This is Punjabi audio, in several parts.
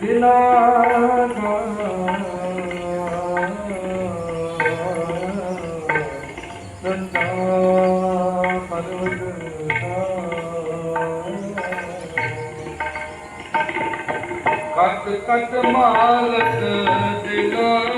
ਬਿਨਾ ਸੰਤਾ ਪਰਵਤ ਕਟ ਕਟ ਮਾਲਕ ਦਿਲਾਂ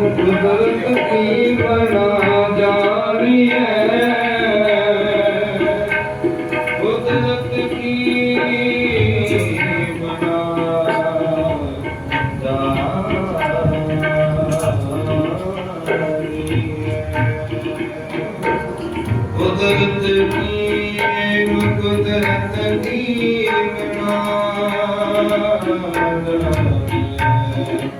ਕੁਦਰਤ ਕੀ ਬਣਾ ਜਾਣੀਐ ਕੁਦਰਤ ਕੀ ਬਣਾ ਜਾਣੀਐ ਕੁਦਰਤ ਕੀ ਕੁਦਰਤ ਕੀ ਬਣਾ ਜਾਣੀਐ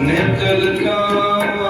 Nettle Car.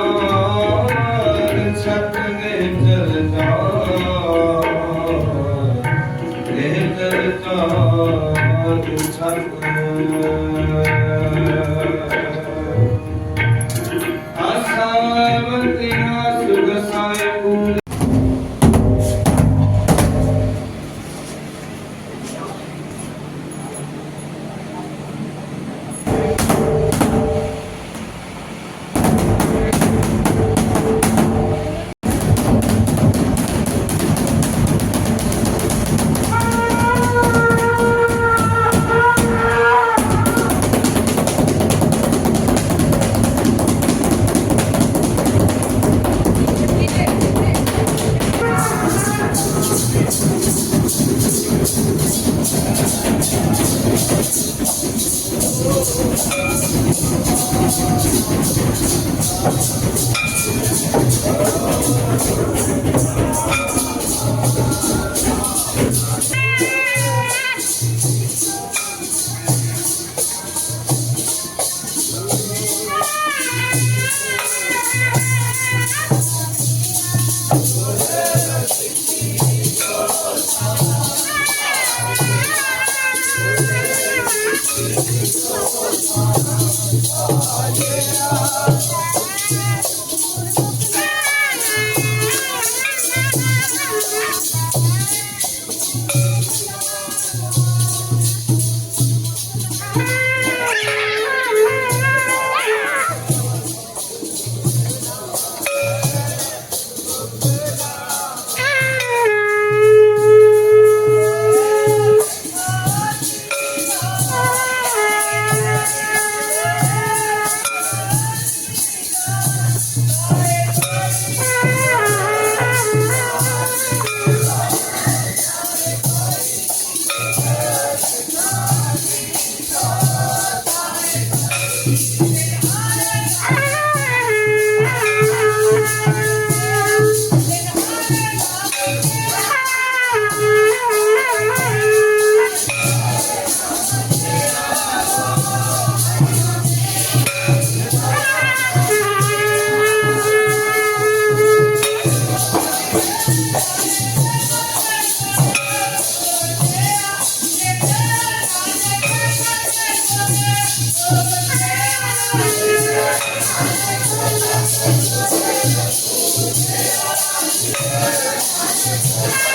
Oh,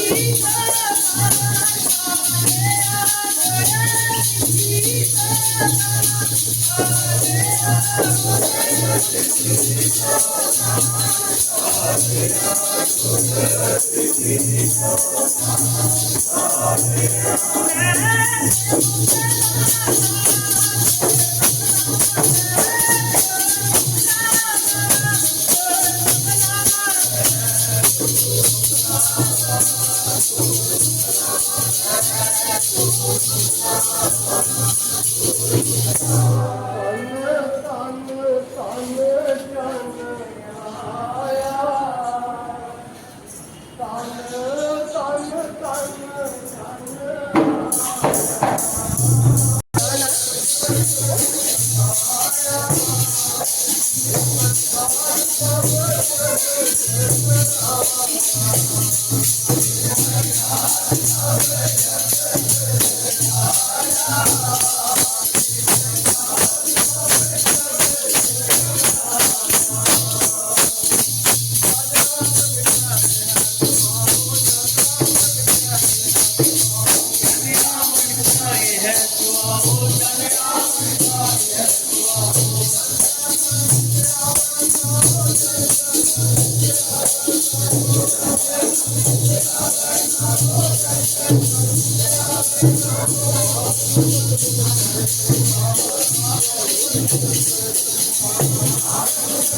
Yeah. Thank you.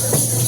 ਸਿੱਖਾ